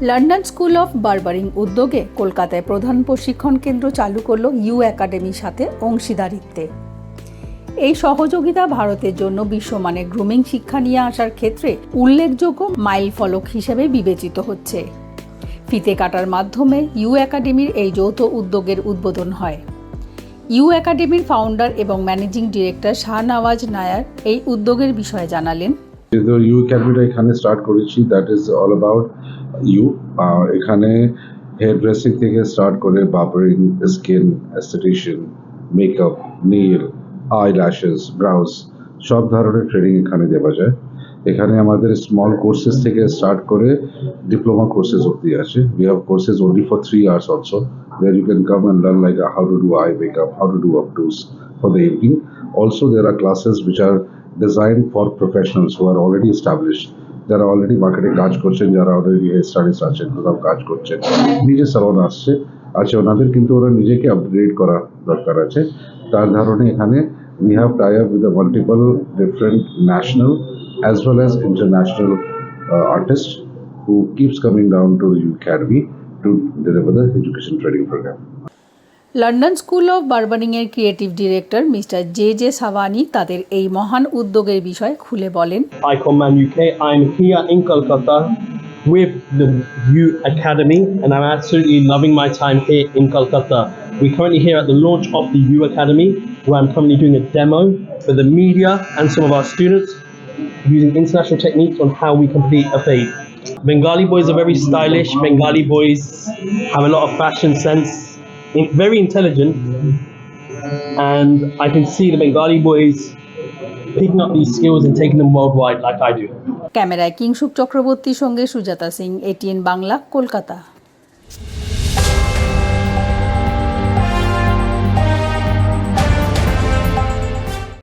London school of বারবারিং উদ্যোগে কলকাতায় প্রধান প্রশিক্ষণ কেন্দ্র চালু করল ইউ একাডেমির সাথে অংশীদারিত্বে। এই সহযোগিতা ভারতের জন্য বিশ্বমানের গ্রুমিং শিক্ষা নিয়ে আসার ক্ষেত্রে উল্লেখযোগ্য মাইল ফলক হিসেবে বিবেচিত হচ্ছে। ফিতে কাটার মাধ্যমে ইউ একাডেমির এই যৌথ উদ্যোগের উদ্বোধন হয়। ইউ একাডেমির ফাউন্ডার এবং ম্যানেজিং ডিরেক্টর শাহনওয়াজ নায়ার এই উদ্যোগের বিষয়ে জানালেন ইউ এখানে স্টার্ট করেছি that is all about you এখানে হেয়ার ড্রেসিং থেকে স্টার্ট করে barbering skin aesthetician makeup nail eye lashes brows সব ধরনের ট্রেনিং এখানে দেওয়া যায়। এখানে আমাদের স্মল কোর্সেস থেকে স্টার্ট করে ডিপ্লোমা কোর্সেস অব্দি আছে। We have courses only for three hours also where you can come and learn like how to do eye makeup, how to do updos for the evening. Also, there are classes which are designed for professionals who are already established. যারা already মার্কেটে কাজ করছেন যারা already hair studies আছেন কোথাও কাজ করছেন নিজে সালন আসছে আছে ওনাদের কিন্তু ওরা নিজেকে আপগ্রেড করা দরকার আছে তার ধারণে এখানে we have tie up with multiple different national as well as international artist who keeps coming down to the academy to deliver the education training program. London school of বারবারিং এর creative director mister J J Savani তাদের এই মহান উদ্যোগের বিষয়ে খুলে বলেন Icon Man UK. I'm here in Kolkata with the U Academy, and I'm absolutely loving my time here in Kolkata. We're currently here at the launch of the U Academy, where I'm currently doing a demo for the media and some of our students using international techniques on how we complete a fade. Bengali boys are very stylish. Bengali boys have a lot of fashion sense, in- very intelligent, and I can see the Bengali boys picking up these skills and taking them worldwide like I do. ক্যামেরায় কিংসুক চক্রবর্তীর সঙ্গে Sujata Singh ATN Bangla Kolkata